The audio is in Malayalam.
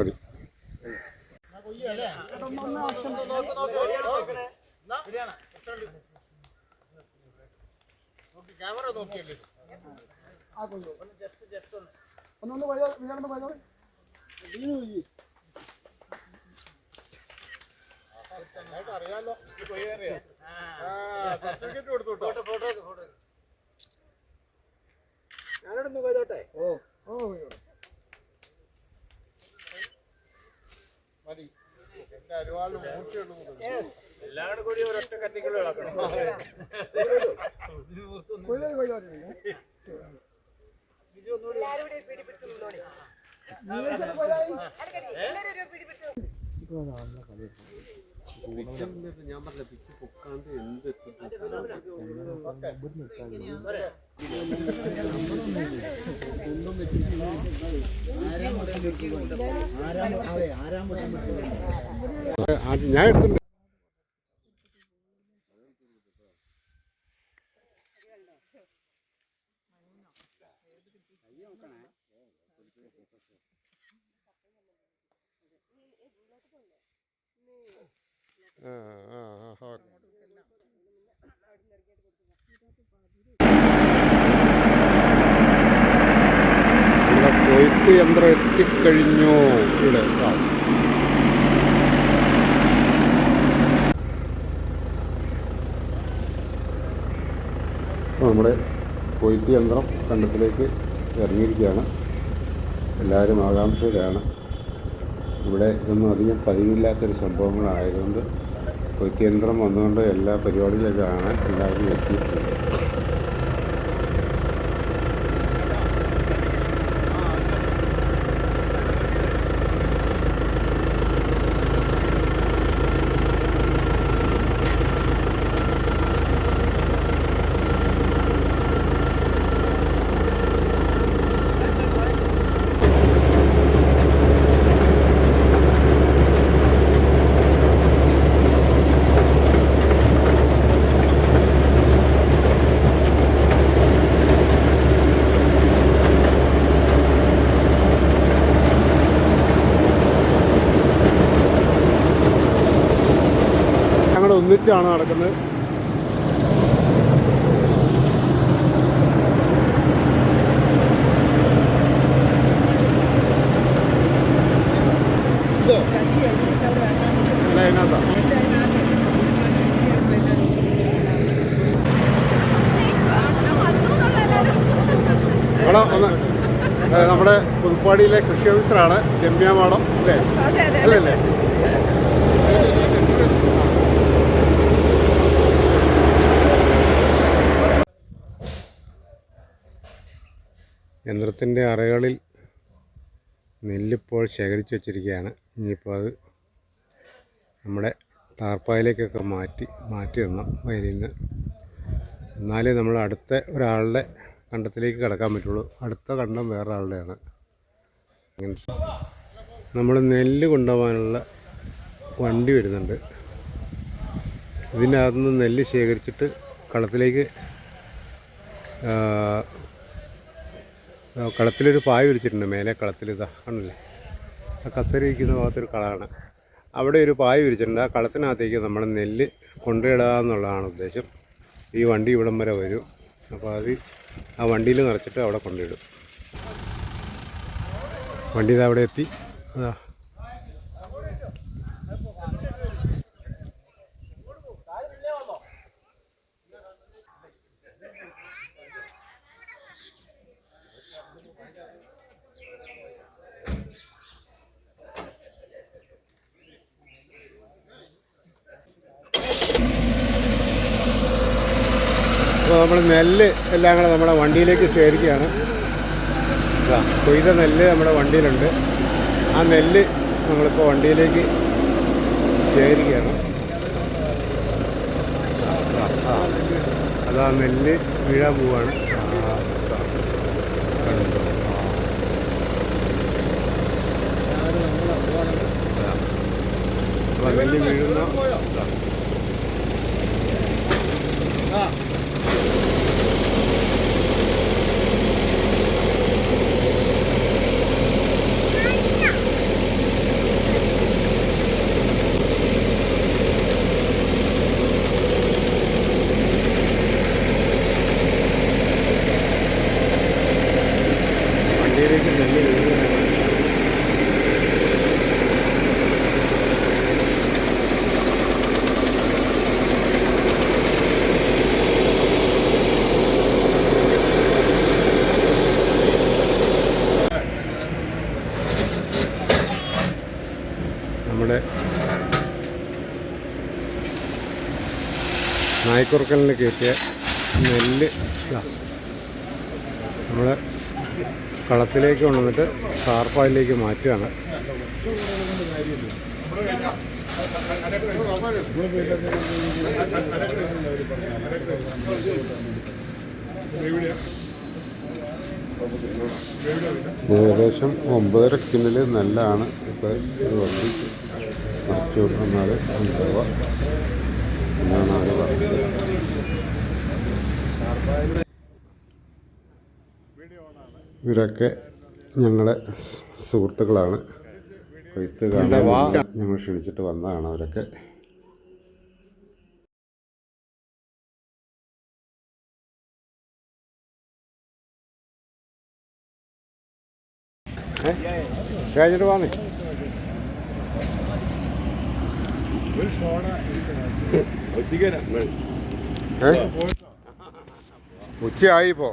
മതി ഒന്നൊന്ന് അറിയാലോ അരുവാളിന് മൂർച്ചയുള്ളൂ കൊയ്യോ കൊയ്യോ ഞാൻ പറഞ്ഞ പിച്ച് പൊക്കാണ്ട് എന്ത് ഞാൻ എടുത്തിട്ടുണ്ട് ആ ആ ആ ആ ഇവിടെ യന്ത്രം എത്തിക്കഴിഞ്ഞു? ഇവിടെ. നമ്മുടെ കൊയ്ത്ത് യന്ത്രം കണ്ടത്തിലേക്ക് ഇറങ്ങിയിരിക്കുകയാണ്. എല്ലാവരും ആകാംക്ഷയിലാണ്. ഇവിടെ ഇതൊന്നും അധികം പതിവില്ലാത്തൊരു സംഭവങ്ങളായതുകൊണ്ട് കൊയ്ത്ത് യന്ത്രം വന്നുകൊണ്ട് എല്ലാ പരിപാടികളിലും കാണാൻ എല്ലാവരും എത്തിയിട്ടുണ്ട് ഞങ്ങൾ ഒന്നിച്ചാണ് നടക്കുന്നത്. അല്ല. ഒന്ന് നമ്മുടെ പുതുപ്പാടിയിലെ കൃഷി ഓഫീസറാണ് രമ്യ മാഡം അല്ലേ? അല്ലല്ലേ? യന്ത്രത്തിന്റെ അറകളിൽ നെല്ലിപ്പോൾ ശേഖരിച്ച് വച്ചിരിക്കുകയാണ്. ഇനിയിപ്പോൾ അത് നമ്മുടെ ടാർപ്പായിലേക്കൊക്കെ മാറ്റി മാറ്റിയിടണം വയലിൽ നിന്ന് എന്നാലേ നമ്മൾ അടുത്ത ഒരാളുടെ കണ്ടത്തിലേക്ക് കിടക്കാൻ പറ്റുള്ളൂ. അടുത്ത കണ്ടം വേറെ ആളുടെയാണ് അങ്ങനത്തെ നമ്മൾ നെല്ല് കൊണ്ടുപോകാനുള്ള വണ്ടി വരുന്നുണ്ട്. ഇതിന്റെ അകത്തുനിന്ന് നെല്ല് ശേഖരിച്ചിട്ട് കളത്തിലേക്ക് കളത്തിലൊരു പായ വിരിച്ചിട്ടുണ്ട്. മേലെ കളത്തിൽ ഇതാ ആണല്ലേ ആ കസരി ഇരിക്കുന്ന ഭാഗത്തൊരു കളമാണ് അവിടെ ഒരു പായ വിരിച്ചിട്ടുണ്ട്. ആ കളത്തിനകത്തേക്ക് നമ്മൾ നെല്ല് കൊണ്ടിടുക എന്നുള്ളതാണ് ഉദ്ദേശം. ഈ വണ്ടി ഇവിടം വരെ വരും. അപ്പോൾ അത് ആ വണ്ടിയിൽ നിറച്ചിട്ട് അവിടെ കൊണ്ടിടും വണ്ടി അവിടെ എത്തി. അതാ അപ്പോൾ നമ്മൾ നെല്ല് എല്ലാം കൂടെ നമ്മുടെ വണ്ടിയിലേക്ക് ശേഖരിക്കുകയാണ് കൊയ്ത നെല്ല് നമ്മുടെ വണ്ടിയിലുണ്ട്. ആ നെല്ല് നമ്മളിപ്പോൾ വണ്ടിയിലേക്ക് ശേഖരിക്കുകയാണ്. അതാ നെല്ല് വീഴാൻ പോവാണ്. ആ, ഇതാ. നമ്മുടെ നായ്ക്കുറക്കലിന് കയറ്റിയ നെല്ല് നമ്മൾ കളത്തിലേക്ക് കൊണ്ടുവന്നിട്ട് താർപ്പായിലേക്ക് മാറ്റുകയാണ്. ഏകദേശം ഒമ്പതര കിൻഡിൽ നെല്ലാണ് ഇപ്പോൾ ഒരു വണ്ടി നിറച്ച് കൊടുക്കുന്നത് ഉണ്ടാവുക ഇവരൊക്കെ ഞങ്ങളുടെ സുഹൃത്തുക്കളാണ്. കൊയ്ത്ത് കാണാൻ ഞങ്ങൾ ക്ഷണിച്ചിട്ട് വന്നതാണ് അവരൊക്കെ. കഴിഞ്ഞിട്ട്? ഉച്ചയായി ഇപ്പോൾ